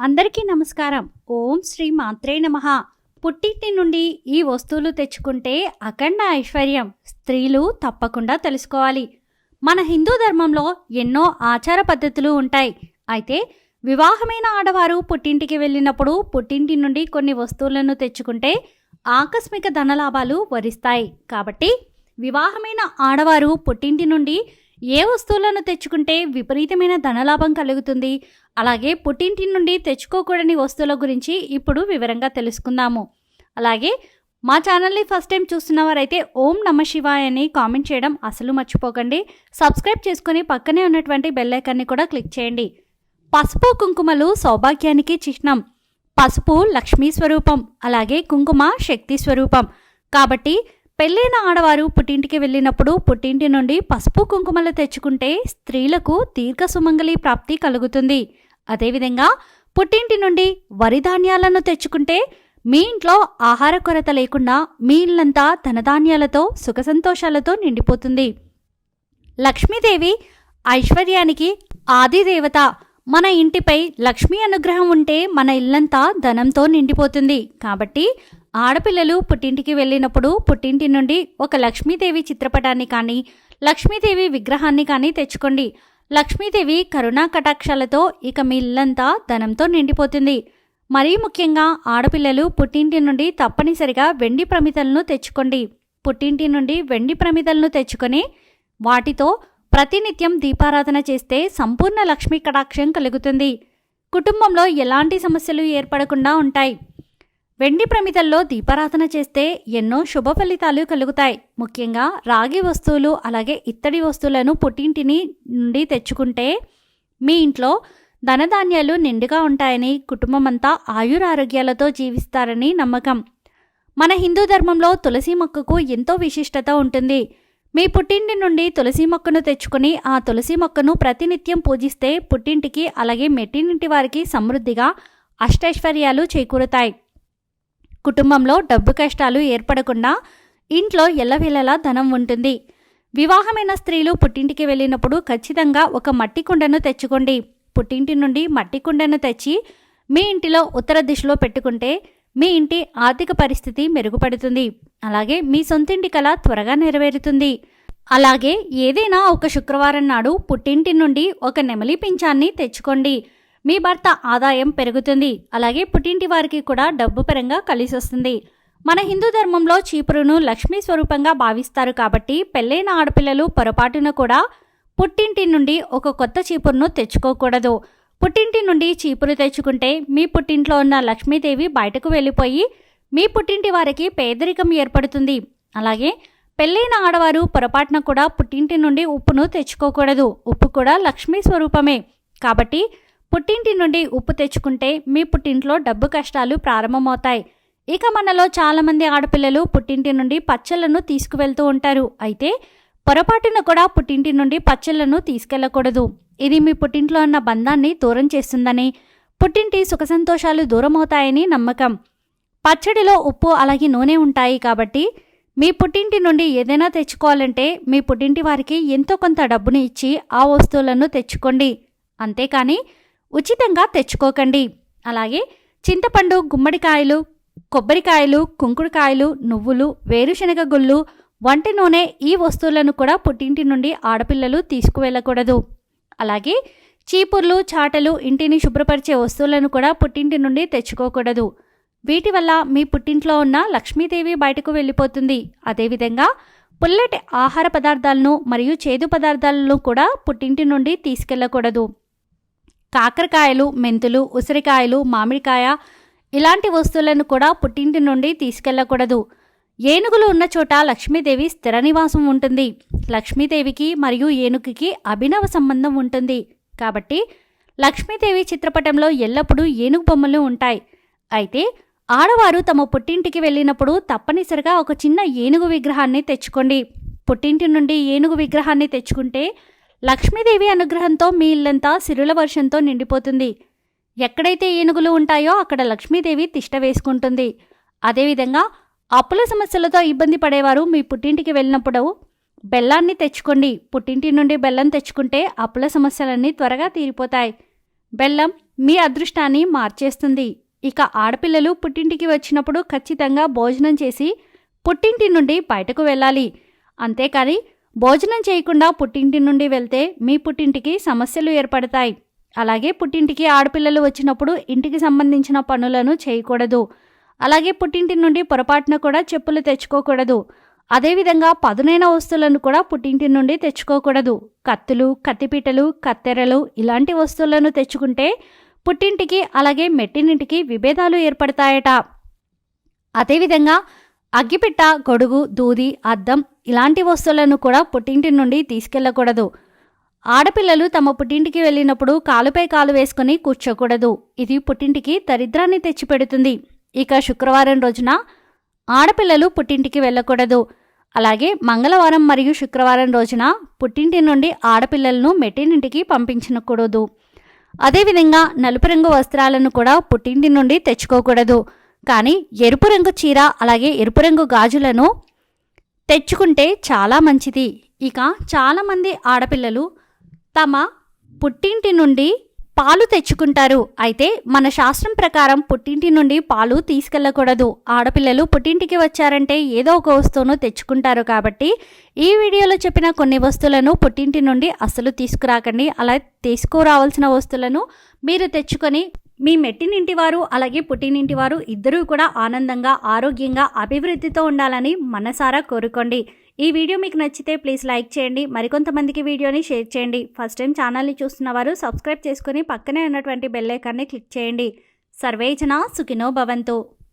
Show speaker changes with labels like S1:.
S1: అందరికీ నమస్కారం. ఓం శ్రీ మాత్రే నమ. పుట్టింటి నుండి ఈ వస్తువులు తెచ్చుకుంటే అఖండ ఐశ్వర్యం స్త్రీలు తప్పకుండా తెలుసుకోవాలి. మన హిందూ ధర్మంలో ఎన్నో ఆచార పద్ధతులు ఉంటాయి. అయితే వివాహమైన ఆడవారు పుట్టింటికి వెళ్ళినప్పుడు పుట్టింటి నుండి కొన్ని వస్తువులను తెచ్చుకుంటే ఆకస్మిక ధనలాభాలు వరిస్తాయి. కాబట్టి వివాహమైన ఆడవారు పుట్టింటి నుండి ఏ వస్తువులను తెచ్చుకుంటే విపరీతమైన ధనలాభం కలుగుతుంది? అలాగే పుట్టింటి నుండి తెచ్చుకోకూడని వస్తువుల గురించి ఇప్పుడు వివరంగా తెలుసుకుందాము. అలాగే మా ఛానల్ని ఫస్ట్ టైం చూస్తున్న వారైతే ఓం నమ శివాయ అని కామెంట్ చేయడం అసలు మర్చిపోకండి. సబ్స్క్రైబ్ చేసుకుని పక్కనే ఉన్నటువంటి బెల్ ఐకాన్ని కూడా క్లిక్ చేయండి. పసుపు కుంకుమలు సౌభాగ్యానికి చిహ్నం. పసుపు లక్ష్మీ స్వరూపం. అలాగే కుంకుమ శక్తి స్వరూపం. కాబట్టి పెళ్ళైన ఆడవారు పుట్టింటికి వెళ్ళినప్పుడు పుట్టింటి నుండి పసుపు కుంకుమలు తెచ్చుకుంటే స్త్రీలకు దీర్ఘ సుమంగళి ప్రాప్తి కలుగుతుంది. అదేవిధంగా పుట్టింటి నుండి వరి ధాన్యాలను తెచ్చుకుంటే మీ ఇంట్లో ఆహార కొరత లేకుండా మీ ఇల్లంతా ధనధాన్యాలతో సుఖ సంతోషాలతో నిండిపోతుంది. లక్ష్మీదేవి ఐశ్వర్యానికి ఆదిదేవత. మన ఇంటిపై లక్ష్మీ అనుగ్రహం ఉంటే మన ఇల్లంతా ధనంతో నిండిపోతుంది. కాబట్టి ఆడపిల్లలు పుట్టింటికి వెళ్ళినప్పుడు పుట్టింటి నుండి ఒక లక్ష్మీదేవి చిత్రపటాన్ని కానీ లక్ష్మీదేవి విగ్రహాన్ని కానీ తెచ్చుకోండి. లక్ష్మీదేవి కరుణా కటాక్షాలతో ఇక మీ ఇల్లంతా ధనంతో నిండిపోతుంది. మరీ ముఖ్యంగా ఆడపిల్లలు పుట్టింటి నుండి తప్పనిసరిగా వెండి ప్రమితలను తెచ్చుకోండి. పుట్టింటి నుండి వెండి ప్రమిదలను తెచ్చుకొని వాటితో ప్రతినిత్యం దీపారాధన చేస్తే సంపూర్ణ లక్ష్మీ కటాక్షం కలుగుతుంది. కుటుంబంలో ఎలాంటి సమస్యలు ఏర్పడకుండా ఉంటాయి? వెండి ప్రమిదల్లో దీపారాధన చేస్తే ఎన్నో శుభ ఫలితాలు కలుగుతాయి. ముఖ్యంగా రాగి వస్తువులు అలాగే ఇత్తడి వస్తువులను పుట్టింటిని నుండి తెచ్చుకుంటే మీ ఇంట్లో ధనధాన్యాలు నిండుగా ఉంటాయని కుటుంబమంతా ఆయురారోగ్యాలతో జీవిస్తారని నమ్మకం. మన హిందూ ధర్మంలో తులసి మొక్కకు ఎంతో విశిష్టత ఉంటుంది. మీ పుట్టింటి నుండి తులసి మొక్కను తెచ్చుకొని ఆ తులసి మొక్కను ప్రతినిత్యం పూజిస్తే పుట్టింటికి అలాగే మెట్టినింటి వారికి సమృద్ధిగా అష్టైశ్వర్యాలు చేకూరుతాయి. కుటుంబంలో డబ్బు కష్టాలు ఏర్పడకుండా ఇంట్లో ఎల్లవేళలా ధనం ఉంటుంది. వివాహమైన స్త్రీలు పుట్టింటికి వెళ్ళినప్పుడు ఖచ్చితంగా ఒక మట్టి కుండను తెచ్చుకోండి. పుట్టింటి నుండి మట్టి కుండను తెచ్చి మీ ఇంటిలో ఉత్తర దిశలో పెట్టుకుంటే మీ ఇంటి ఆర్థిక పరిస్థితి మెరుగుపడుతుంది. అలాగే మీ సొంతింటి కల త్వరగా నెరవేరుతుంది. అలాగే ఏదైనా ఒక శుక్రవారం నాడు పుట్టింటి నుండి ఒక నెమలి పింఛాన్ని తెచ్చుకోండి. మీ భర్త ఆదాయం పెరుగుతుంది. అలాగే పుట్టింటి వారికి కూడా డబ్బు పరంగా కలిసి వస్తుంది. మన హిందూ ధర్మంలో చీపురును లక్ష్మీ స్వరూపంగా భావిస్తారు కాబట్టి పెళ్ళైన ఆడపిల్లలు పొరపాటున కూడా పుట్టింటి నుండి ఒక కొత్త చీపురును తెచ్చుకోకూడదు. పుట్టింటి నుండి చీపురు తెచ్చుకుంటే మీ పుట్టింట్లో ఉన్న లక్ష్మీదేవి బయటకు వెళ్ళిపోయి మీ పుట్టింటి వారికి పేదరికం ఏర్పడుతుంది. అలాగే పెళ్ళైన ఆడవారు పొరపాటున కూడా పుట్టింటి నుండి ఉప్పును తెచ్చుకోకూడదు. ఉప్పు కూడా లక్ష్మీ స్వరూపమే. కాబట్టి పుట్టింటి నుండి ఉప్పు తెచ్చుకుంటే మీ పుట్టింట్లో డబ్బు కష్టాలు ప్రారంభమవుతాయి. ఇక మనలో చాలామంది ఆడపిల్లలు పుట్టింటి నుండి పచ్చళ్ళను తీసుకువెళ్తూ ఉంటారు. అయితే పొరపాటున కూడా పుట్టింటి నుండి పచ్చళ్ళను తీసుకెళ్ళకూడదు. ఇది మీ పుట్టింట్లో ఉన్న బంధాన్ని దూరం చేస్తుందని పుట్టింటి సుఖ సంతోషాలు దూరం అవుతాయని నమ్మకం. పచ్చడిలో ఉప్పు అలాగే నూనె ఉంటాయి కాబట్టి మీ పుట్టింటి నుండి ఏదైనా తెచ్చుకోవాలంటే మీ పుట్టింటి వారికి ఎంతో కొంత డబ్బును ఇచ్చి ఆ వస్తువులను తెచ్చుకోండి. అంతేకాని ఉచితంగా తెచ్చుకోకండి. అలాగే చింతపండు గుమ్మడికాయలు కొబ్బరికాయలు కుంకుడుకాయలు నువ్వులు వేరుశనగ గుళ్ళు వంటి నూనె ఈ వస్తువులను కూడా పుట్టింటి నుండి ఆడపిల్లలు తీసుకువెళ్ళకూడదు. అలాగే చీపుర్లు చాటలు ఇంటిని శుభ్రపరిచే వస్తువులను కూడా పుట్టింటి నుండి తెచ్చుకోకూడదు. వీటి వల్ల మీ పుట్టింట్లో ఉన్న లక్ష్మీదేవి బయటకు వెళ్ళిపోతుంది. అదేవిధంగా పుల్లటి ఆహార పదార్థాలను మరియు చేదు పదార్థాలను కూడా పుట్టింటి నుండి తీసుకెళ్ళకూడదు. కాకరకాయలు మెంతులు ఉసిరికాయలు మామిడికాయ ఇలాంటి వస్తువులను కూడా పుట్టింటి నుండి తీసుకెళ్ళకూడదు ఏనుగులు ఉన్న చోట లక్ష్మీదేవి స్థిర నివాసం ఉంటుంది. లక్ష్మీదేవికి మరియు ఏనుగుకి అభినవ సంబంధం ఉంటుంది. కాబట్టి లక్ష్మీదేవి చిత్రపటంలో ఎల్లప్పుడూ ఏనుగు బొమ్మలు ఉంటాయి. అయితే ఆడవారు తమ పుట్టింటికి వెళ్ళినప్పుడు తప్పనిసరిగా ఒక చిన్న ఏనుగు విగ్రహాన్ని తెచ్చుకోండి. పుట్టింటి నుండి ఏనుగు విగ్రహాన్ని తెచ్చుకుంటే లక్ష్మీదేవి అనుగ్రహంతో మీ ఇల్లంతా సిరుల వర్షంతో నిండిపోతుంది. ఎక్కడైతే ఏనుగులు ఉంటాయో అక్కడ లక్ష్మీదేవి తిష్ట వేసుకుంటుంది. అదేవిధంగా అప్పుల సమస్యలతో ఇబ్బంది పడేవారు మీ పుట్టింటికి వెళ్ళినప్పుడు బెల్లాన్ని తెచ్చుకోండి. పుట్టింటి నుండి బెల్లం తెచ్చుకుంటే అప్పుల సమస్యలన్నీ త్వరగా తీరిపోతాయి. బెల్లం మీ అదృష్టాన్ని మార్చేస్తుంది. ఇక ఆడపిల్లలు పుట్టింటికి వచ్చినప్పుడు ఖచ్చితంగా భోజనం చేసి పుట్టింటి నుండి బయటకు వెళ్ళాలి. అంతేకాని భోజనం చేయకుండా పుట్టింటి నుండి వెళ్తే మీ పుట్టింటికి సమస్యలు ఏర్పడతాయి. అలాగే పుట్టింటికి ఆడపిల్లలు వచ్చినప్పుడు ఇంటికి సంబంధించిన పనులను చేయకూడదు. అలాగే పుట్టింటి నుండి పొరపాటున కూడా చెప్పులు తెచ్చుకోకూడదు. అదేవిధంగా పదునైన వస్తువులను కూడా పుట్టింటి నుండి తెచ్చుకోకూడదు. కత్తులు కత్తిపీటలు కత్తెరలు ఇలాంటి వస్తువులను తెచ్చుకుంటే పుట్టింటికి అలాగే మెట్టినింటికి విభేదాలు ఏర్పడతాయట. అదేవిధంగా అగ్గిపెట్ట గొడుగు దూది అద్దం ఇలాంటి వస్తువులను కూడా పుట్టింటి నుండి తీసుకెళ్ళకూడదు. ఆడపిల్లలు తమ పుట్టింటికి వెళ్ళినప్పుడు కాలుపై కాలు వేసుకుని కూర్చోకూడదు. ఇది పుట్టింటికి దరిద్రాన్ని తెచ్చిపెడుతుంది. ఇక శుక్రవారం రోజున ఆడపిల్లలు పుట్టింటికి వెళ్ళకూడదు. అలాగే మంగళవారం మరియు శుక్రవారం రోజున పుట్టింటి నుండి ఆడపిల్లలను మెట్టినింటికి పంపించకూడదు. అదేవిధంగా నలుపు రంగు వస్త్రాలను కూడా పుట్టింటి నుండి తెచ్చుకోకూడదు. కానీ ఎరుపు రంగు చీర అలాగే ఎరుపు రంగు గాజులను తెచ్చుకుంటే చాలా మంచిది. ఇక చాలామంది ఆడపిల్లలు తమ పుట్టింటి నుండి పాలు తెచ్చుకుంటారు. అయితే మన శాస్త్రం ప్రకారం పుట్టింటి నుండి పాలు తీసుకెళ్ళకూడదు ఆడపిల్లలు పుట్టింటికి వచ్చారంటే ఏదో ఒక వస్తువును తెచ్చుకుంటారు కాబట్టి ఈ వీడియోలో చెప్పిన కొన్ని వస్తువులను పుట్టింటి నుండి అస్సలు తీసుకురాకండి. అలా తీసుకురావాల్సిన వస్తువులను మీరు తెచ్చుకొని మీ మెట్టినింటి వారు అలాగే పుట్టినింటి వారు ఇద్దరూ కూడా ఆనందంగా ఆరోగ్యంగా అభివృద్ధితో ఉండాలని మనసారా కోరుకోండి. ఈ వీడియో మీకు నచ్చితే ప్లీజ్ లైక్ చేయండి. మరికొంతమందికి వీడియోని షేర్ చేయండి. ఫస్ట్ టైం ఛానల్ని చూస్తున్న వారు సబ్స్క్రైబ్ చేసుకుని పక్కనే ఉన్నటువంటి బెల్ ఐకాన్ని క్లిక్ చేయండి. సర్వేజన సుఖినో భవంతు.